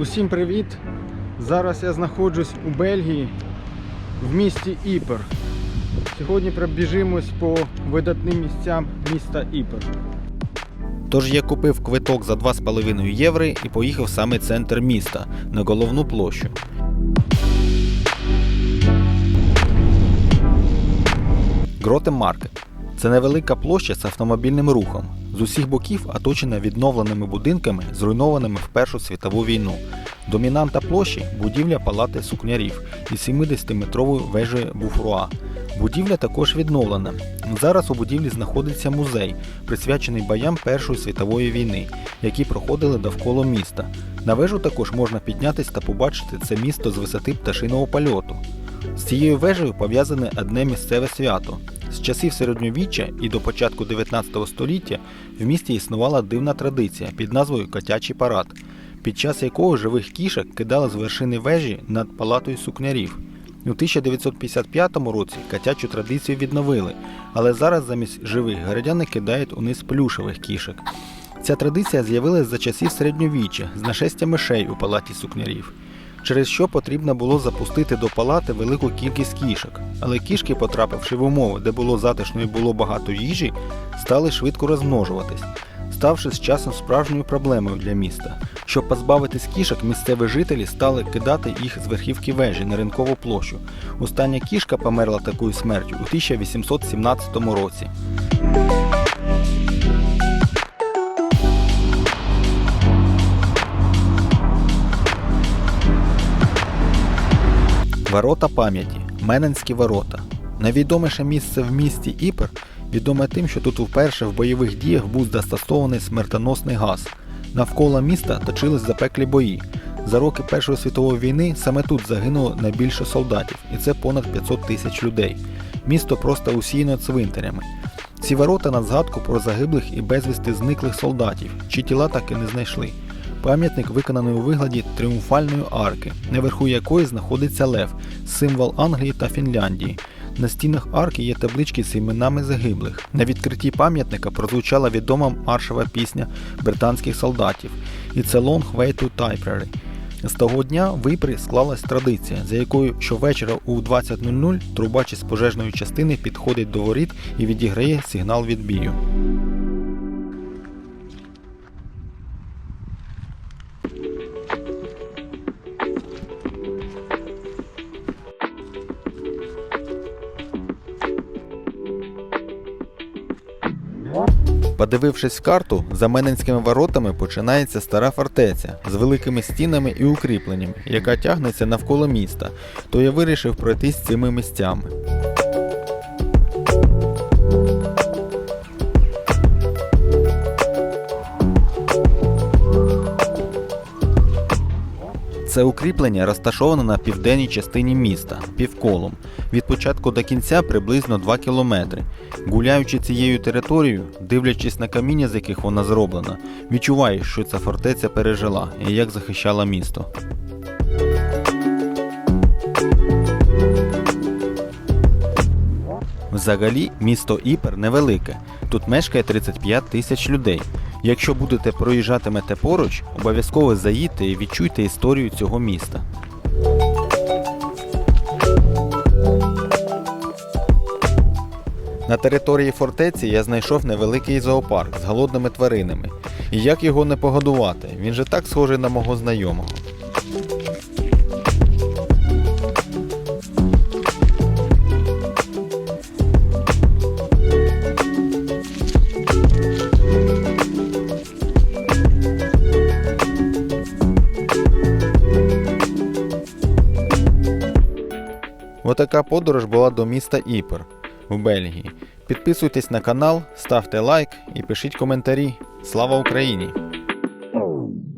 Усім привіт! Зараз я знаходжусь у Бельгії в місті Іпер. Сьогодні пробіжимось по видатним місцям міста Іпер. Тож я купив квиток за 2,5 євро і поїхав саме центр міста на головну площу. Гротем Маркет це невелика площа з автомобільним рухом. З усіх боків оточена відновленими будинками, зруйнованими в Першу світову війну. Домінанта площі будівля палати сукнярів із 70-метровою вежею Буфруа. Будівля також відновлена. Зараз у будівлі знаходиться музей, присвячений боям Першої світової війни, які проходили довкола міста. На вежу також можна піднятися та побачити це місто з висоти пташиного польоту. З цією вежею пов'язане одне місцеве свято. Часів середньовіччя і до початку 19 століття в місті існувала дивна традиція під назвою Котячий парад, під час якого живих кішок кидали з вершини вежі над палатою сукнярів. У 1955 році котячу традицію відновили, але зараз замість живих городяни кидають униз плюшевих кішок. Ця традиція з'явилася за часів середньовіччя з нашестя мишей у палаті сукнярів, через що потрібно було запустити до палати велику кількість кішок. Але кішки, потрапивши в умови, де було затишно і було багато їжі, стали швидко розмножуватись, ставши з часом справжньою проблемою для міста. Щоб позбавитись кішок, місцеві жителі стали кидати їх з верхівки вежі на ринкову площу. Остання кішка померла такою смертю у 1817 році. Ворота пам'яті Мененські ворота. Найвідоміше місце в місті Іпер відоме тим, що тут вперше в бойових діях був застосований смертоносний газ. Навколо міста точились запеклі бої. За роки Першої світової війни саме тут загинуло найбільше солдатів, і це понад 500 тисяч людей. Місто просто усіяно цвинтарями. Ці ворота на згадку про загиблих і безвісти зниклих солдатів, чи тіла так і не знайшли. Пам'ятник виконаний у вигляді тріумфальної арки, наверху якої знаходиться лев, символ Англії та Фінляндії. На стінах арки є таблички з іменами загиблих. На відкритті пам'ятника прозвучала відома маршова пісня британських солдатів і це Long Way to Tipperary. З того дня в Іпрі склалась традиція, за якою щовечора у 20.00 трубач із пожежної частини підходить до воріт і відіграє сигнал відбію. Подивившись в карту, за Мененськими воротами починається стара фортеця з великими стінами і укріпленнями, яка тягнеться навколо міста, то я вирішив пройтись цими місцями. Це укріплення розташоване на південній частині міста, півколом, від початку до кінця приблизно 2 кілометри. Гуляючи цією територією, дивлячись на каміння, з яких вона зроблена, відчуваєш, що ця фортеця пережила і як захищала місто. Взагалі, місто Іпер невелике. Тут мешкає 35 тисяч людей. Якщо будете проїжджатимете поруч, обов'язково заїдьте і відчуйте історію цього міста. На території фортеці я знайшов невеликий зоопарк з голодними тваринами. І як його не погодувати? Він же так схожий на мого знайомого. Отака подорож була до міста Іпер в Бельгії. Підписуйтесь на канал, ставте лайк і пишіть коментарі. Слава Україні!